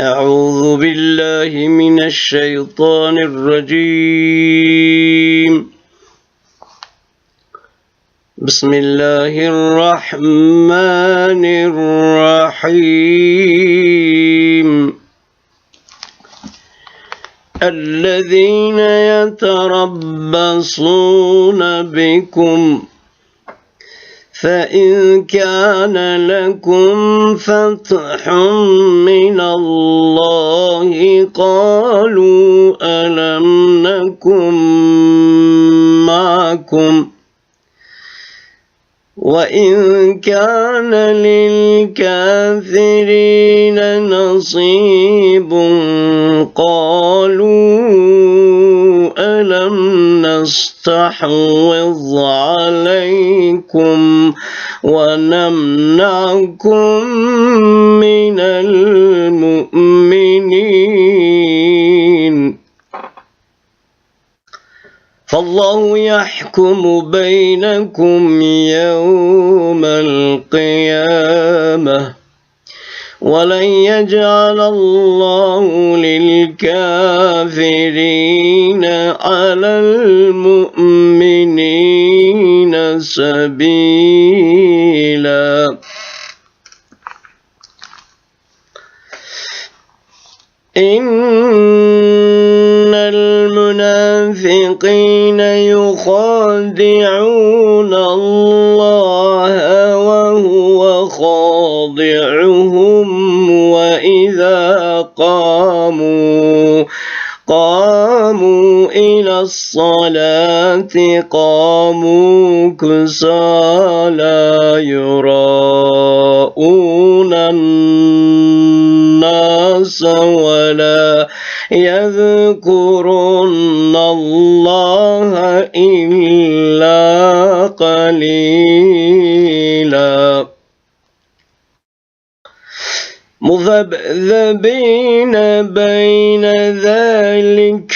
أعوذ بالله من الشيطان الرجيم. بسم الله الرحمن الرحيم. الذين يتربصون بكم فإن كان لكم فتح من قالوا ألم نكن معكم وإن كان للكافرين نصيب قالوا ألم نستحوذ عليكم ونمنعكم من المؤمنين. فالله يحكم بينكم يوم القيامة. ولن يجعل الله للكافرين على المؤمنين سبيلا إن المنافقين يخادعون الله خاضعهم وإذا قاموا قاموا إلى الصلاة قاموا كسى لا يراءون الناس ولا يذكرون الله إلا قليلا. مذبذبين بين ذلك.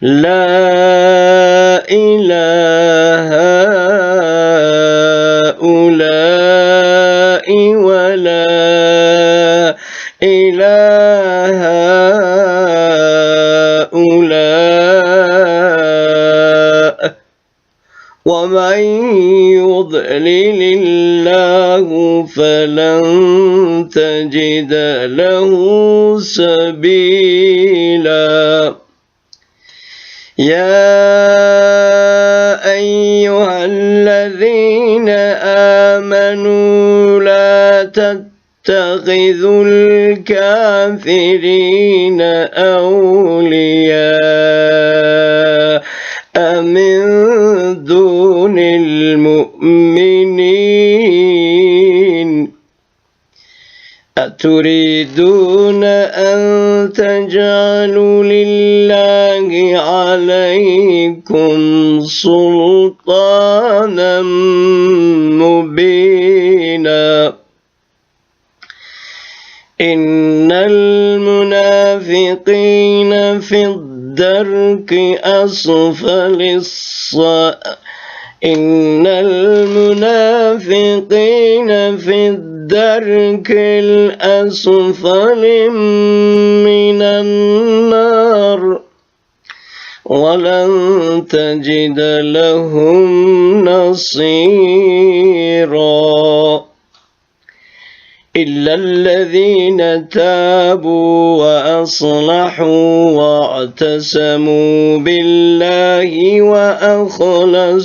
لا إله ومن يضلل الله فلن تجد له سبيلا. يا أيها الذين آمنوا لا تتخذوا الكافرين أولياء. من دون المؤمنين. أتريدون أن تجعلوا لله عليكم سلطانا مبينا. إن المنافقين في الدرك أسفل الص إن المنافقين في الدرك الأسفل من النار. ولن تجد لهم نصيرا. إلا الذين تابوا وأصلحوا واعتصموا بالله وأخلصوا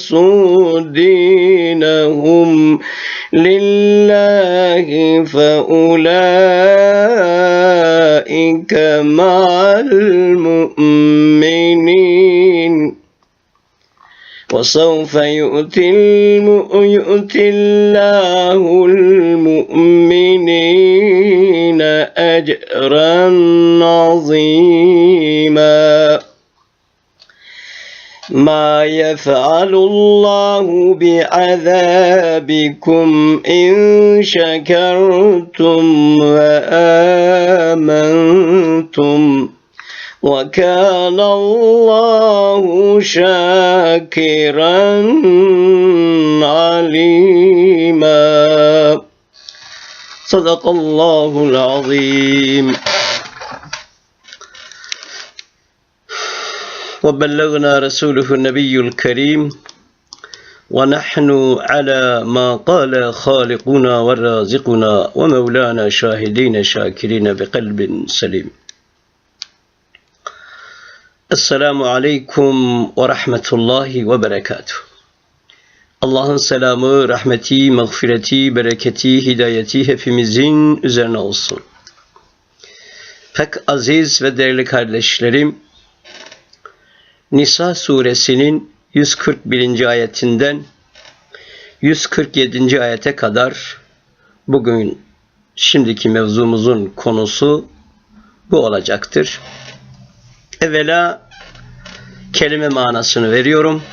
دينهم لله فأولئك مع المؤمنين. وسوف يؤتي, الم... يؤتي الله المؤمنين أجرا عظيما. ما يفعل الله بعذابكم إن شكرتم وآمنتم وكان الله شاكرا عليما. صدق الله العظيم. وبلغنا رسوله النبي الكريم ونحن على ما قال خالقنا ورازقنا ومولانا شاهدين شاكرين بقلب سليم. Esselamu Aleyküm ve Rahmetullahi ve Berekatuhu. Allah'ın selamı, rahmeti, mağfireti, bereketi, hidayeti hepimizin üzerine olsun. Pek aziz ve değerli kardeşlerim, Nisa suresinin 141. ayetinden 147. ayete kadar bugün şimdiki mevzumuzun konusu bu olacaktır. Evvela kelime manasını veriyorum.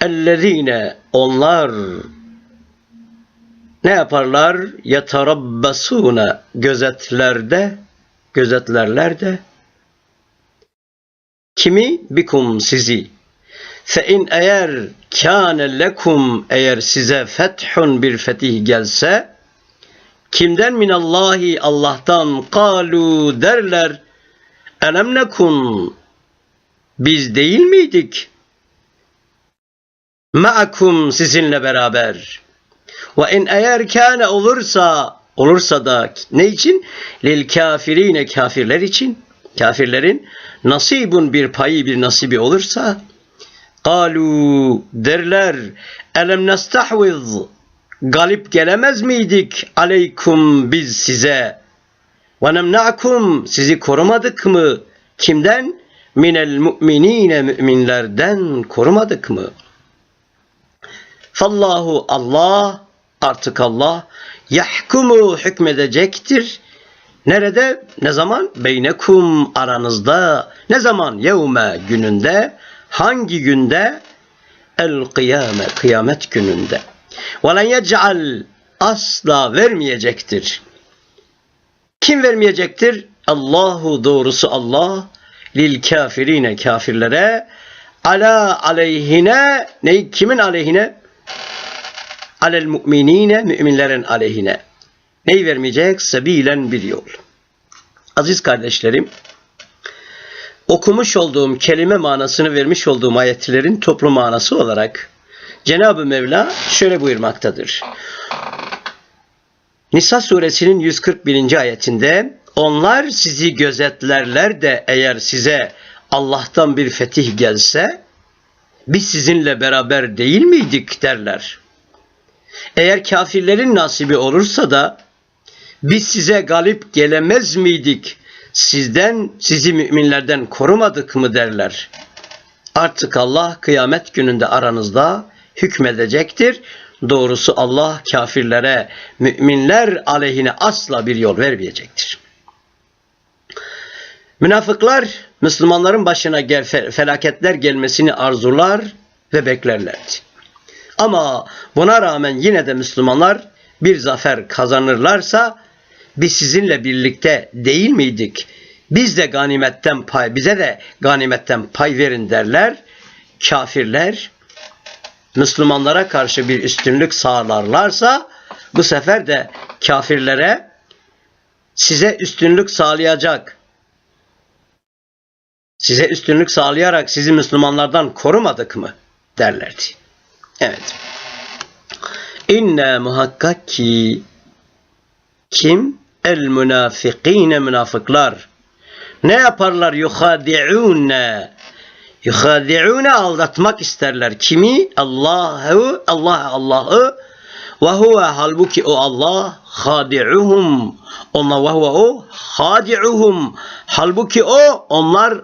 Ellezine onlar ne yaparlar? Yetarabbasuna gözetlerde gözetlerler de kimi bikum sizi fe in eğer kâne lekum eğer size fethun bir fetih gelse kimden minallahi Allah'tan kalu derler elem nekun biz değil miydik? Ma'akum sizinle beraber. Ve in eğer kâne olursa olursa da ne için? Lil kafirine kafirler için. Kafirlerin nasibun bir payı bir nasibi olursa Kalu derler elem nestahviz? Galip gelemez miydik? Aleykum biz size ve nemna'kum sizi korumadık mı kimden minel mu'minine müminlerden korumadık mı fallahu Allah artık Allah yahkumu hükmedecektir Nerede? Ne zaman? Beynekum aranızda. Ne zaman? Yevme gününde. Hangi günde? El kıyame. Kıyamet gününde. Ve len asla vermeyecektir. Kim vermeyecektir? Allahu doğrusu Allah lil kafirine kafirlere ala aleyhine ne kimin aleyhine? Alel mu'minine müminlerin aleyhine. Neyi vermeyecek? Sebilen bir yol. Aziz kardeşlerim, okumuş olduğum kelime manasını vermiş olduğum ayetlerin toplu manası olarak Cenab-ı Mevla şöyle buyurmaktadır. Nisa suresinin 141. ayetinde onlar sizi gözetlerler de eğer size Allah'tan bir fetih gelse biz sizinle beraber değil miydik derler. Eğer kafirlerin nasibi olursa da biz size galip gelemez miydik? Sizden, sizi müminlerden korumadık mı derler. Artık Allah kıyamet gününde aranızda hükmedecektir. Doğrusu Allah kafirlere, müminler aleyhine asla bir yol vermeyecektir. Münafıklar Müslümanların başına gel, felaketler gelmesini arzular ve beklerlerdi. Ama buna rağmen yine de Müslümanlar bir zafer kazanırlarsa biz sizinle birlikte değil miydik? Biz de ganimetten pay, bize de ganimetten pay verin derler. Kafirler Müslümanlara karşı bir üstünlük sağlarlarsa bu sefer de kafirlere size üstünlük sağlayacak size üstünlük sağlayarak sizi Müslümanlardan korumadık mı derlerdi. Evet. İnne muhakkak ki kim? El münafikine münafıklar. Ne yaparlar? Yuhadi'une. Yuhadi'une aldatmak isterler. Kimi? Allah'ı, Allah Allah'ı ve huve halbuki o Allah hadi'uhum. Onlar ve huve o hadi'uhum. Halbuki o onlar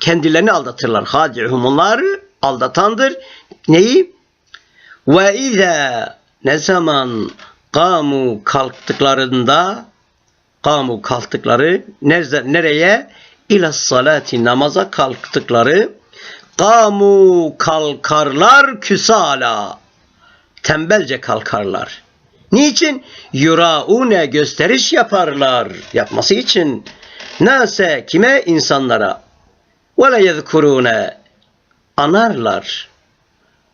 kendilerini aldatırlar. Hadi'uhum onlar aldatandır. Neyi? Ve izâ ne zaman kamu kalktıklarında kamu kalktıkları nereye? İla salati namaza kalktıkları kamu kalkarlar küsala tembelce kalkarlar. Niçin? Yuraune gösteriş yaparlar. Yapması için. Nase kime? insanlara. Ve la yezkurune anarlar.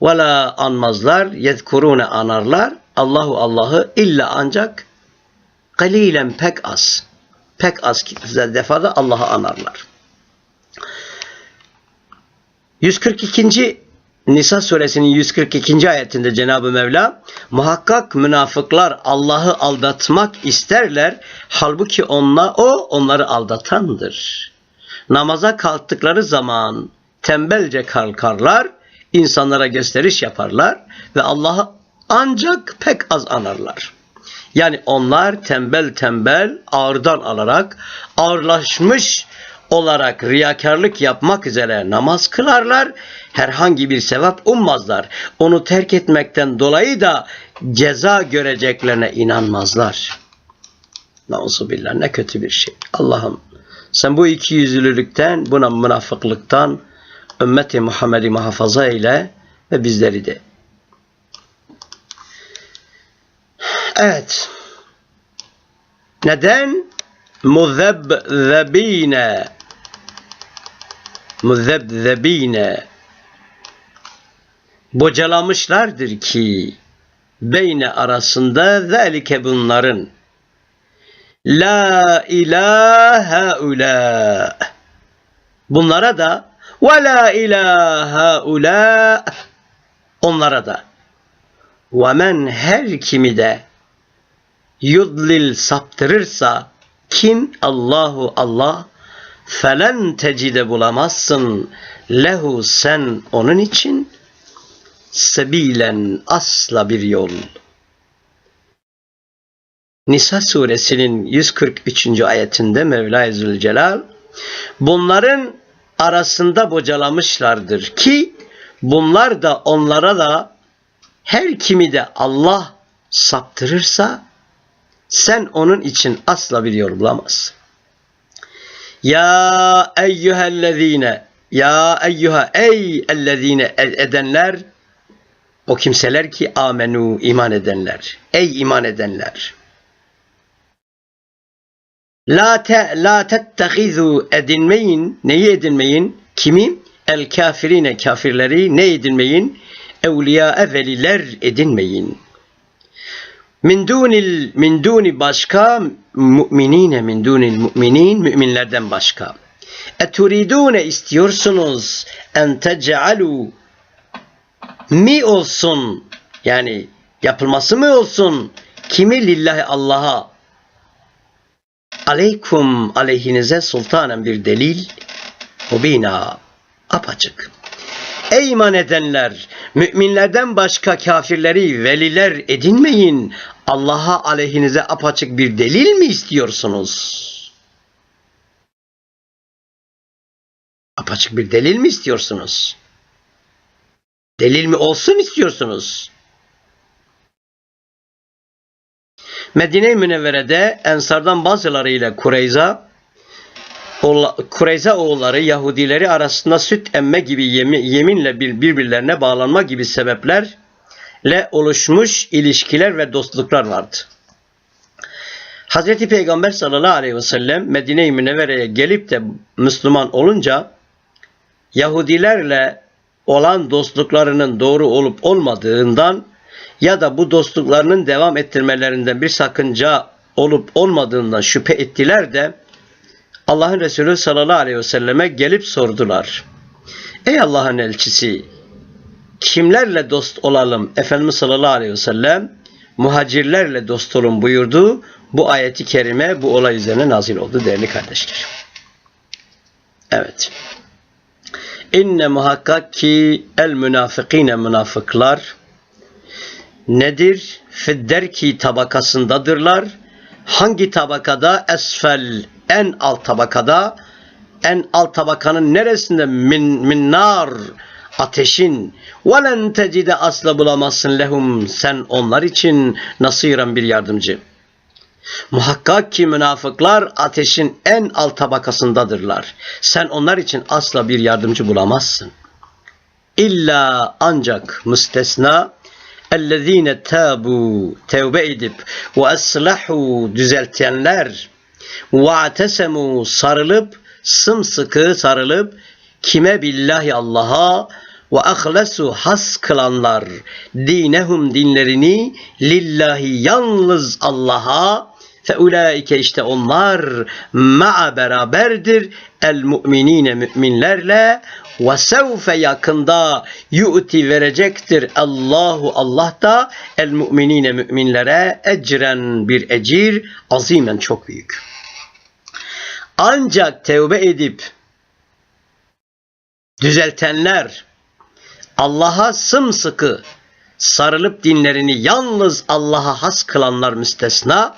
Ve la anmazlar. Yezkurune anarlar. Allahu Allah'ı illa ancak Kalilen pek az. Pek az defada Allah'ı anarlar. 142. Nisa suresinin 142. ayetinde Cenab-ı Mevla muhakkak münafıklar Allah'ı aldatmak isterler halbuki onla, o onları aldatandır. Namaza kalktıkları zaman tembelce kalkarlar, insanlara gösteriş yaparlar ve Allah'ı ancak pek az anarlar. Yani onlar tembel tembel ağırdan alarak ağırlaşmış olarak riyakarlık yapmak üzere namaz kılarlar. Herhangi bir sevap ummazlar. Onu terk etmekten dolayı da ceza göreceklerine inanmazlar. Nauzubillah ne kötü bir şey. Allah'ım sen bu iki yüzlülükten, buna münafıklıktan ümmeti Muhammed'i muhafaza eyle ve bizleri de. Evet. Neden? Muzebbzebine Muzebbzebine Bocalamışlardır ki beyne arasında zelike bunların. La ilahe ula. Bunlara da ve la ilahe ula. Onlara da ve men her kimi de yudlil saptırırsa kim Allahu Allah felen tecide bulamazsın lehu sen onun için sebilen asla bir yol. Nisa suresinin 143. ayetinde Mevla Zülcelal bunların arasında bocalamışlardır ki bunlar da onlara da her kimi de Allah saptırırsa sen onun için asla bir yol bulamazsın. Ya eyyühellezine ya eyyüha ey ellezine edenler o kimseler ki amenu iman edenler. Ey iman edenler. La te la tettehizu edinmeyin. Neyi edinmeyin? Kimi? El kafirine kafirleri ne edinmeyin? Evliya veliler edinmeyin. Min dunil min duni başka müminine min dunil müminin müminlerden başka. Eturidune istiyorsunuz en tec'alu mi olsun yani yapılması mı olsun kimi lillahi Allah'a aleykum aleyhinize sultanen bir delil mubina apaçık. Ey iman edenler müminlerden başka kafirleri veliler edinmeyin. Allah'a aleyhinize apaçık bir delil mi istiyorsunuz? Apaçık bir delil mi istiyorsunuz? Delil mi olsun istiyorsunuz? Medine-i Münevvere'de Ensardan bazılarıyla Kureyza Kureyza oğulları Yahudileri arasında süt emme gibi yeminle birbirlerine bağlanma gibi sebeplerle oluşmuş ilişkiler ve dostluklar vardı. Hazreti Peygamber sallallahu aleyhi ve sellem Medine-i Münevvere'ye gelip de Müslüman olunca Yahudilerle olan dostluklarının doğru olup olmadığından ya da bu dostluklarının devam ettirmelerinden bir sakınca olup olmadığından şüphe ettiler de Allah'ın Resulü sallallahu aleyhi ve selleme gelip sordular. Ey Allah'ın elçisi kimlerle dost olalım? Efendimiz sallallahu aleyhi ve sellem muhacirlerle dost olun buyurdu. Bu ayeti kerime bu olay üzerine nazil oldu değerli kardeşler. Evet. İnne muhakkak ki el münafıkine münafıklar nedir? Fidderki tabakasındadırlar. Hangi tabakada? Esfel en alt tabakada en alt tabakanın neresinde min, min nar ateşin velen tecide asla bulamazsın lehum sen onlar için nasiren bir yardımcı. Muhakkak ki münafıklar ateşin en alt tabakasındadırlar. Sen onlar için asla bir yardımcı bulamazsın. İlla ancak müstesna ellezine tabu tevbe edip ve eslahu düzeltenler وَاَتَسَمُوا sarılıp, sımsıkı sarılıp, kime billahi Allah'a ve ahlesu has kılanlar dinehum dinlerini lillahi yalnız Allah'a Fe ulaike işte onlar ma'a beraberdir el mu'minine müminlerle ve sevfe yakında yu'ti verecektir Allahu Allah da el mu'minine müminlere ecren bir ecir azimen çok büyük. Ancak tevbe edip düzeltenler Allah'a sımsıkı sarılıp dinlerini yalnız Allah'a has kılanlar müstesna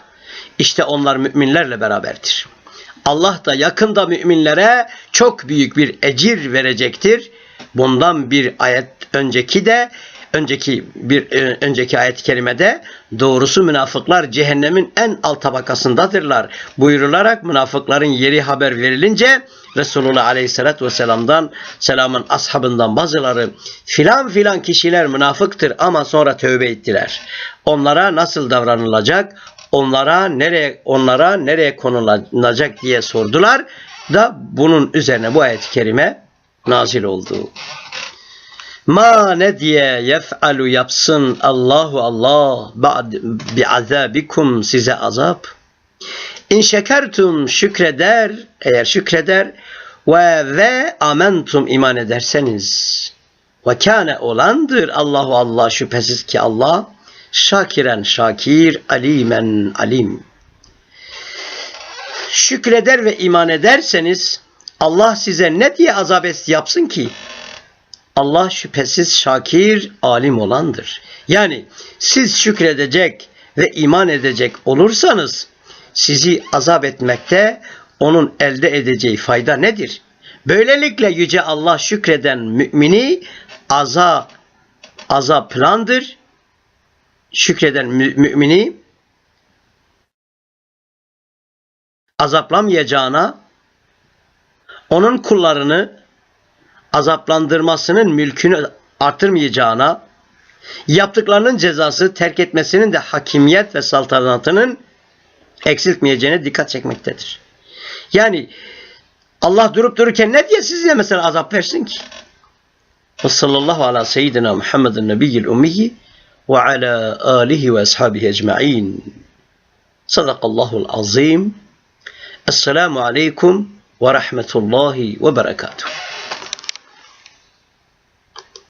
işte onlar müminlerle beraberdir. Allah da yakında müminlere çok büyük bir ecir verecektir. Bundan bir ayet önceki de önceki bir e, önceki ayet-i kerimede doğrusu münafıklar cehennemin en alt tabakasındadırlar buyurularak münafıkların yeri haber verilince Resulullah Aleyhisselatü Vesselam'dan selamın ashabından bazıları filan filan kişiler münafıktır ama sonra tövbe ettiler. Onlara nasıl davranılacak? Onlara nereye onlara nereye konulacak diye sordular da bunun üzerine bu ayet-i kerime nazil oldu. Ma ne diye yef'alu yapsın Allahu Allah bi azabikum size azap. İn şekertum şükreder eğer şükreder ve ve amentum iman ederseniz ve kâne olandır Allahu Allah şüphesiz ki Allah şakiren şakir alimen alim. Şükreder ve iman ederseniz Allah size ne diye azap yapsın ki? Allah şüphesiz şakir, alim olandır. Yani siz şükredecek ve iman edecek olursanız sizi azap etmekte onun elde edeceği fayda nedir? Böylelikle yüce Allah şükreden mümini aza azaplandır. Şükreden mümini azaplamayacağına onun kullarını azaplandırmasının mülkünü artırmayacağına, yaptıklarının cezası terk etmesinin de hakimiyet ve saltanatının eksiltmeyeceğine dikkat çekmektedir. Yani Allah durup dururken ne diye size mesela azap versin ki? Ve sallallahu ala seyyidina Muhammedin nebiyyil ummiyi ve ala alihi ve ashabihi ecma'in. Sadakallahul azim. Esselamu aleyküm ve rahmetullahi ve berekatuhu.